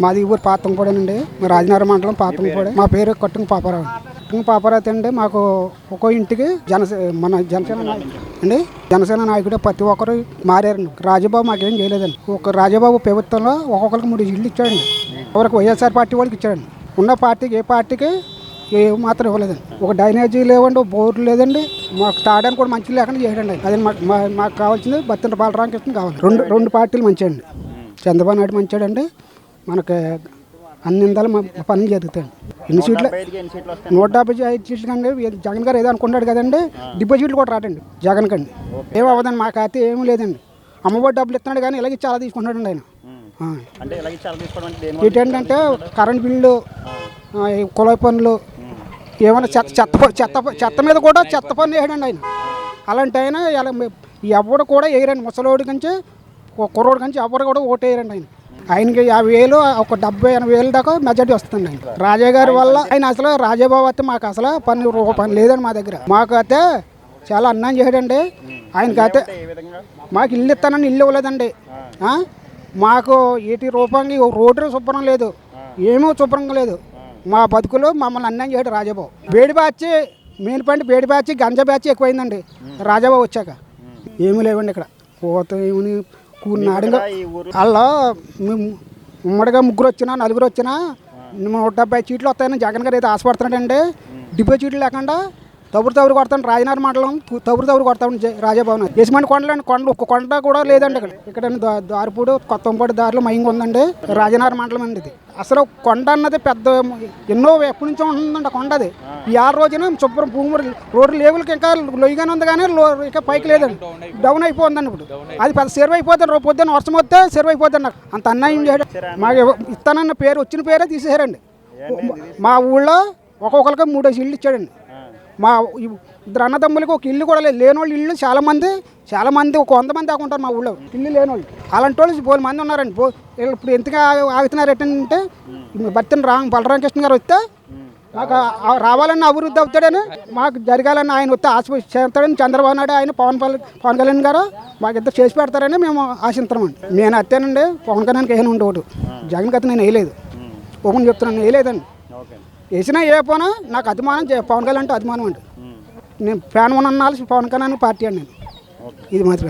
మాది ఊరు పాతంపూడేనండి మా రాజనగరం మండలం పాతంపూడే. మా పేరు కట్టుకు పాపారావు. కట్టుకు పాపారావు అండి మాకు ఒక్కో ఇంటికి జనసే మన జనసేన నాయకుడు అండి జనసేన నాయకుడు ప్రతి ఒక్కరు మారారండి రాజబాబు మాకేం చేయలేదండి. ఒక రాజబాబు ప్రభుత్వంలో ఒక్కొక్కరికి మూడు ఇల్లు ఇచ్చాడండి. ఎవరికి వైఎస్ఆర్ పార్టీ వాళ్ళకి ఇచ్చాడండి. ఉన్న పార్టీకి ఏ పార్టీకి ఏ మాత్రం ఇవ్వలేదండి. ఒక డైనేజీ లేవండి బోర్డు లేదండి. మాకు తాగడానికి కూడా మంచి లేకుండా చేయడండి. అది మాకు మా- మాకు కావాల్సింది బత్తిన బాలరామకృష్ణ కావాలి. రెండు రెండు పార్టీలు మంచియండి చంద్రబాబు నాయుడు మంచాడండి మనకి అన్ని మా పనులు జరుగుతాయండి ఎన్ని సీట్లు? నూట డెబ్బై ఐదు సీట్లు కండి జగన్ గారు ఏదో అనుకున్నాడు కదండి డిపాజిట్లు కూడా రాటండి జగన్ కండి ఏం అవ్వదండి మా ఖాతా ఏమీ లేదండి. అమ్మఒడి డబ్బులు ఇస్తున్నాడు కానీ ఇలాగే చాలా తీసుకుంటున్నాడు ఆయన. ఏంటంటే కరెంట్ బిల్లు కుళాయి పనులు ఏమైనా చెత్త చెత్త చెత్త చెత్త మీద కూడా చెత్త పన్ను వేయడండి ఆయన. అలాంటి ఆయన ఎవడు కూడా వేయరండి. ముసలోడి కంచి కుర్రోడి కంచి ఎవరు కూడా ఓటు వేయరండి ఆయన. ఆయనకి యాభై వేలు ఒక డెబ్బై ఎనభై వేలు దాకా మెజార్టీ వస్తుంది ఆయన రాజా గారి వల్ల ఆయన అసలు రాజాబాబు అయితే మాకు అసలు పని పని లేదండి మా దగ్గర. మాకు అయితే చాలా అన్నం చేయడండి ఆయనకి అయితే మాకు ఇల్లు ఇస్తానని ఇల్లు ఇవ్వలేదండి. మాకు ఏటి రూపానికి రోడ్డు శుభ్రం లేదు. ఏమీ శుభ్రంగా లేదు మా బతుకులు మమ్మల్ని అన్యాయం చేయడు రాజాబాబు వేడి బ్యాచ్ మెయిన్ పాయింట్ వేడి బ్యాచ్ గంజా బ్యాచ్ ఎక్కువైందండి. రాజాబాబు వచ్చాక. ఏమీ లేవండి ఇక్కడ. కోత ఏమని ఊరు అలా మేము ఉమ్మడిగా ముగ్గురు వచ్చినా నలుగురు వచ్చినా నూట డెబ్బై సీట్లు వస్తాయని జగన్ గారు అయితే ఆశపడుతున్నాడండి. డిపో సీట్లు లేకుండా తబురు తబురు కొడతాను రాజనగర్ మండలం తవురు తబురు తబురు కొడతాను రాజాభవన్. యజమాని కొండలండి కొండ ఒక్క కొండ కూడా లేదండి ఇక్కడ. ఇక్కడ దారిపూడు దారిపూడి కొత్తంపాడు దారిలో మైంగ్ ఉందండి రాజనగర్ మండలం అండి ఇది. అసలు కొండ అన్నది పెద్ద ఎన్నో ఎప్పటి నుంచో ఉంటుందండి కొండ అది. ఈ ఆరు రోజున శుభ్రం భూమి రోడ్డు లేవులకి ఇంకా లొయ్యగానే ఉంది కానీ ఇంకా పైకి లేదండి. డౌన్ అయిపోతుందండి ఇప్పుడు. అది పెద్ద సెరువు అయిపోతుంది రేపు పొద్దున్న వర్షం వస్తే సెరువు అయిపోతుంది నాకు. అంత అన్యాయం చేయడం. మాకు ఇస్తానన్న పేరు వచ్చిన పేరే తీసేశారండి. మా ఊళ్ళో ఒక్కొక్కరికి మూడేసి ఇల్లు ఇచ్చాడండి. మా ఇద్దరు అన్నదమ్ములకి ఒక ఇల్లు కూడా లేదు. లేని వాళ్ళు ఇల్లు చాలా మంది చాలా మంది ఒక వంద మంది దాకా ఉంటారు మా ఊళ్ళో. ఇల్లు లేని వాళ్ళు అలాంటి వాళ్ళు బోలు మంది ఉన్నారండి. బో వీళ్ళు ఇప్పుడు ఆగు- ఆగుతున్నారు ఏంటంటే బత్తిన రామ్ బలరామకృష్ణ గారు వస్తే మాకు రావాలన్న అభివృద్ధి అవుతాడని మాకు జరగాలని ఆయన వస్తే ఆశ చేస్తాడని చంద్రబాబు నాయుడు ఆయన పవన్ పల్- పవన్ కళ్యాణ్ గారు మాకు ఇద్దరు చేసి పెడతారని మేము ఆశిస్తున్నామండి నేను అత్తేనండి పవన్ కళ్యాణ్కి వేయను ఉండే ఒకటి జగన్ కథ నేను వేయలేదు. ఓపెన్ చెప్తున్నాను వేయలేదండి. వేసినా ఏ పోనా నాకు అభిమానం చే- పవన్ కళ్యాణ్ అంటే అభిమానం అండి. నేను ఫ్యాన్ ఉన్న పవన్ కళ్యాణ్ పార్టీ అండి నేను. ఇది మాత్రం